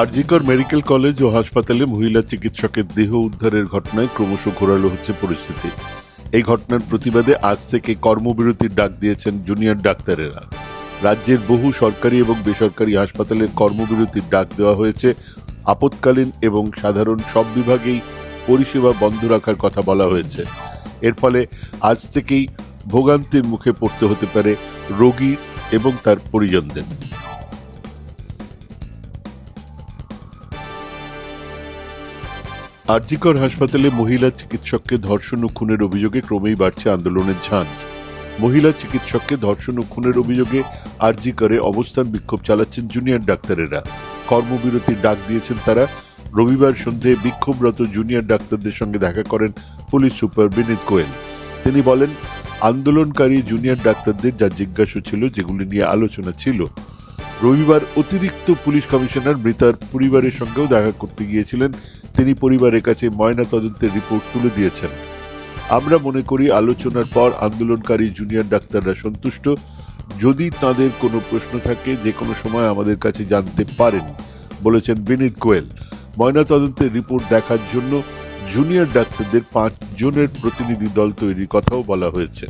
RG Kar medical college ও হাসপাতালে মহিলা চিকিৎসকের দেহ উদ্ধারের ঘটনায় ক্রমশ ঘোরালো হচ্ছে পরিস্থিতি। এই ঘটনার প্রতিবাদে আজ থেকে কর্মবিরতির ডাক দিয়েছেন জুনিয়র ডাক্তারেরা। রাজ্যের বহু সরকারি এবং বেসরকারি হাসপাতালের কর্মবিরতির ডাক দেওয়া হয়েছে। আপৎকালীন এবং সাধারণ সব বিভাগেই পরিষেবা বন্ধ রাখার কথা বলা হয়েছে। এর ফলে আজ থেকেই ভোগান্তির মুখে পড়তে হতে পারে রোগী এবং তার পরিজনদের। আরজিকর হাসপাতালে মহিলা চিকিৎসককে ধর্ষণ ও খুনের অভিযোগে ক্রমেই বাড়ছে আন্দোলনের ঝাঁজ। মহিলা চিকিৎসককে ধর্ষণ ও খুনের অভিযোগে আরজিকরে অবস্থান বিক্ষোভ চালাচ্ছেন জুনিয়র ডাক্তারেরা। কর্মবিরতির ডাক দিয়েছেন তারা। রবিবার সন্ধে বিক্ষোভরত জুনিয়র ডাক্তারদের সঙ্গে দেখা করেন পুলিশ সুপার বিনীত গোয়েল। তিনি বলেন, আন্দোলনকারী জুনিয়র ডাক্তারদের যা জিজ্ঞাসা ছিল যেগুলি নিয়ে আলোচনা ছিল। রবিবার অতিরিক্ত পুলিশ কমিশনার মৃতার পরিবারের সঙ্গেও দেখা করতে গিয়েছিলেন তিনি পরিবারের কাছে ময়না তদন্তের রিপোর্ট তুলে দিয়েছেন। আমরা মনে করি আলোচনার পর আন্দোলনকারী জুনিয়র ডাক্তাররা সন্তুষ্ট। যদি তাদের কোনো প্রশ্ন থাকে, যে কোনো সময় আমাদের কাছে জানতে পারেন, বলেছেন বিনীত গোয়েল। ময়না তদন্তের রিপোর্ট দেখার জন্য জুনিয়র ডাক্তারদের পাঁচ জনের প্রতিনিধি দল তৈরির কথাও বলা হয়েছে।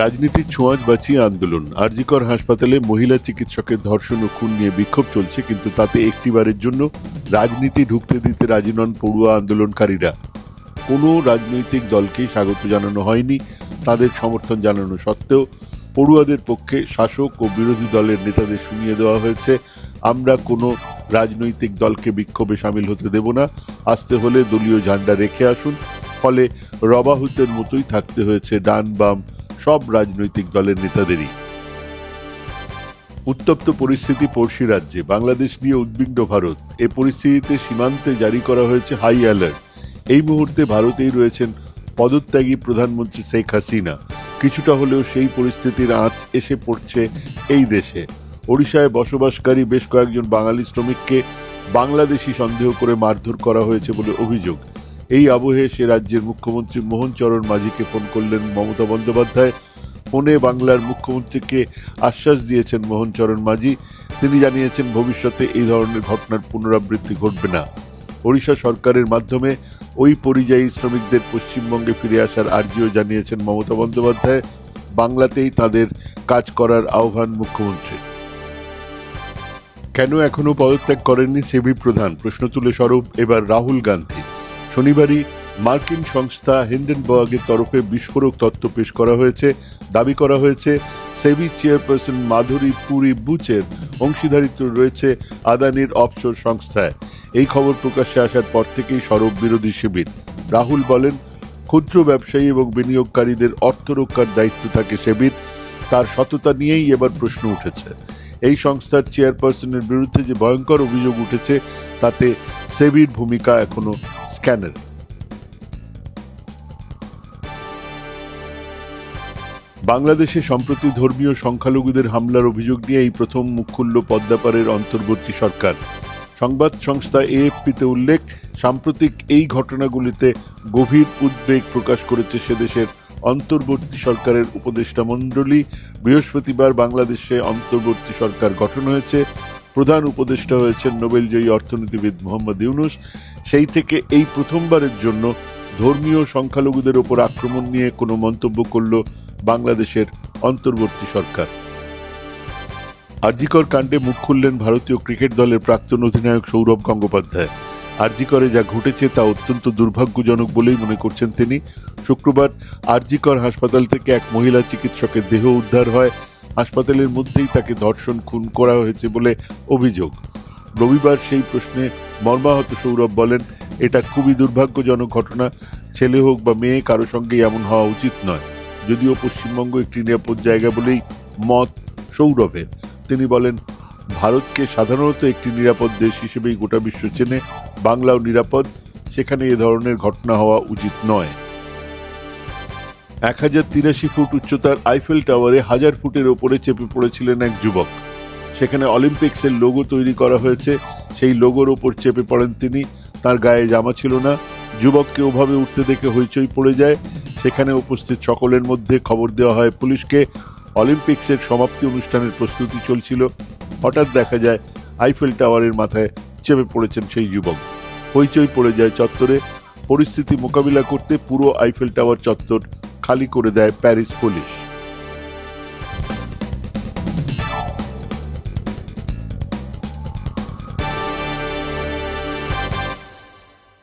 রাজনীতির ছোঁয়াচ বাঁচিয়ে আন্দোলন। আরজিকর হাসপাতালে মহিলা চিকিৎসকের ধর্ষণ ও খুন নিয়ে বিক্ষোভ চলছে, কিন্তু তাতে একটিবারের জন্য রাজনীতি ঢুকতে দিতে রাজি নন পড়ুয়া আন্দোলনকারীরা। কোনো রাজনৈতিক দলকেই স্বাগত জানানো হয়নি, তাদের সমর্থন জানানো সত্ত্বেও পড়ুয়াদের পক্ষে শাসক ও বিরোধী দলের নেতাদের শুনিয়ে দেওয়া হয়েছে, আমরা কোনো রাজনৈতিক দলকে বিক্ষোভে সামিল হতে দেব না, আসতে হলে দলীয় ঝান্ডা রেখে আসুন। ফলে রবাহুতের মতোই থাকতে হয়েছে ডান বাম সব রাজনৈতিক দলের নেতাদেরই। উত্তপ্ত পরিস্থিতি পড়শি রাজ্যে। বাংলাদেশ নিয়ে উদ্বিগ্ন ভারত। এ পরিস্থিতিতে সীমান্তে জারি করা হয়েছে হাই অ্যালার্ট এই মুহূর্তে ভারতেই রয়েছেন পদত্যাগী প্রধানমন্ত্রী শেখ হাসিনা। কিছুটা হলেও সেই পরিস্থিতির আঁচ এসে পড়ছে এই দেশে। ওড়িশায় বসবাসকারী বেশ কয়েকজন বাঙালি শ্রমিককে বাংলাদেশি সন্দেহ করে মারধর করা হয়েছে বলে অভিযোগ। এই আবহে সে রাজ্যের মুখ্যমন্ত্রী মোহন চরণ মাঝিকে ফোন করলেন মমতা বন্দ্যোপাধ্যায়। ফোনে বাংলার মুখ্যমন্ত্রীকে আশ্বাস দিয়েছেন মোহন চরণ মাঝি। তিনি জানিয়েছেন, ভবিষ্যতে এই ধরনের ঘটনার পুনরাবৃত্তি ঘটবে না। ওড়িশা সরকারের মাধ্যমে ওই পরিযায়ী শ্রমিকদের পশ্চিমবঙ্গে ফিরে আসার আর্জিও জানিয়েছেন মমতা বন্দ্যোপাধ্যায়। বাংলাতেই তাদের কাজ করার আহ্বান মুখ্যমন্ত্রী। কেন এখনও পদত্যাগ করেননি সেবি প্রধান? প্রশ্ন তুলে স্বরূপ এবার রাহুল গান্ধী। শনিবারই মার্কিন সংস্থা হিন্ডেনবার্গের তরফে বিস্ফোরক তত্ত্ব পেশ করা হয়েছে। দাবি করা হয়েছে, সেবি চেয়ারপারসন মাধুরী পুরী বুচের অংশীদারিত্ব রয়েছে আদানির অফশোর সংস্থায়। এই খবর প্রকাশ্যে আসার পর থেকেই সরব বিরোধী শিবির। রাহুল বলেন, ক্ষুদ্র ব্যবসায়ী এবং বিনিয়োগকারীদের অর্থ রক্ষার দায়িত্ব থাকে সেবির। তার সততা নিয়েই এবার প্রশ্ন উঠেছে। এই সংস্থার চেয়ারপারসনের বিরুদ্ধে যে ভয়ঙ্কর অভিযোগ উঠেছে, তাতে সেবির ভূমিকা এখনও স্ক্যানার বাংলাদেশে সম্প্রতি ধর্মীয় সংখ্যালঘুদের হামলার অভিযোগ নিয়ে এই প্রথম মুখ খুলল পদ্মাপাড়ের অন্তর্বর্তী সরকার। সংবাদ সংস্থা এএফপিতে উল্লেখ, সাম্প্রতিক এই ঘটনাগুলিতে গভীর উদ্বেগ প্রকাশ করেছে সেদেশের অন্তর্বর্তী সরকারের উপদেষ্টা মণ্ডলী। বৃহস্পতিবার বাংলাদেশে অন্তর্বর্তী সরকার গঠন হয়েছে। প্রধান উপদেষ্টা হয়েছেন নোবেলজয়ী অর্থনীতিবিদ মোহাম্মদ ইউনুস। সেই থেকে এই প্রথমবারের জন্য ধর্মীয় সংখ্যালঘুদের ওপর আক্রমণ নিয়ে কোনো মন্তব্য করল বাংলাদেশের অন্তর্বর্তী সরকার। আরজিকর কাণ্ডে মুখ খুললেন ভারতীয় ক্রিকেট দলের প্রাক্তন অধিনায়ক সৌরভ গঙ্গোপাধ্যায়। আরজিকরে যা ঘটেছে তা অত্যন্ত দুর্ভাগ্যজনক বলেই মনে করছেন তিনি। শুক্রবার আরজিকর হাসপাতাল থেকে এক মহিলা চিকিৎসকের দেহ উদ্ধার হয়। হাসপাতালের মধ্যেই তাকে ধর্ষণ, খুন করা হয়েছে বলে অভিযোগ। রবিবার সেই প্রশ্নে মর্মাহত সৌরভ বলেন, এটা খুবই দুর্ভাগ্যজনক ঘটনা। ছেলে হোক বা মেয়ে, কারও সঙ্গে এমন হওয়া উচিত নয়। যদিও পশ্চিমবঙ্গ একটি নিরাপদ জায়গা বলেই মত সৌরভের। তিনি বলেন, ভারতকে সাধারণত একটি নিরাপদ দেশ হিসেবেই গোটা বিশ্ব চেনে। বাংলাও নিরাপদ। সেখানে এ ধরনের ঘটনা হওয়া উচিত নয়। এক হাজার তিরাশি ফুট উচ্চতার আইফেল টাওয়ারে হাজার ফুটের ওপরে চেপে পড়েছিলেন এক যুবক। সেখানে অলিম্পিক্সের লোগো তৈরি করা হয়েছে। সেই লোগোর ওপর চেপে পড়েন তিনি। তার গায়ে জামা ছিল না। যুবককে ওভাবে উঠতে দেখে হইচই পড়ে যায়। সেখানে উপস্থিত সকলের মধ্যে খবর দেওয়া হয় পুলিশকে। অলিম্পিক্সের সমাপ্তি অনুষ্ঠানের প্রস্তুতি চলছিল। হঠাৎ দেখা যায় আইফেল টাওয়ারের মাথায় চেপে পড়েছেন সেই যুবক। হইচই পড়ে যায় চত্বরে। পরিস্থিতি মোকাবিলা করতে পুরো আইফেল টাওয়ার চত্বর খালি করে দেয় প্যারিস পুলিশ।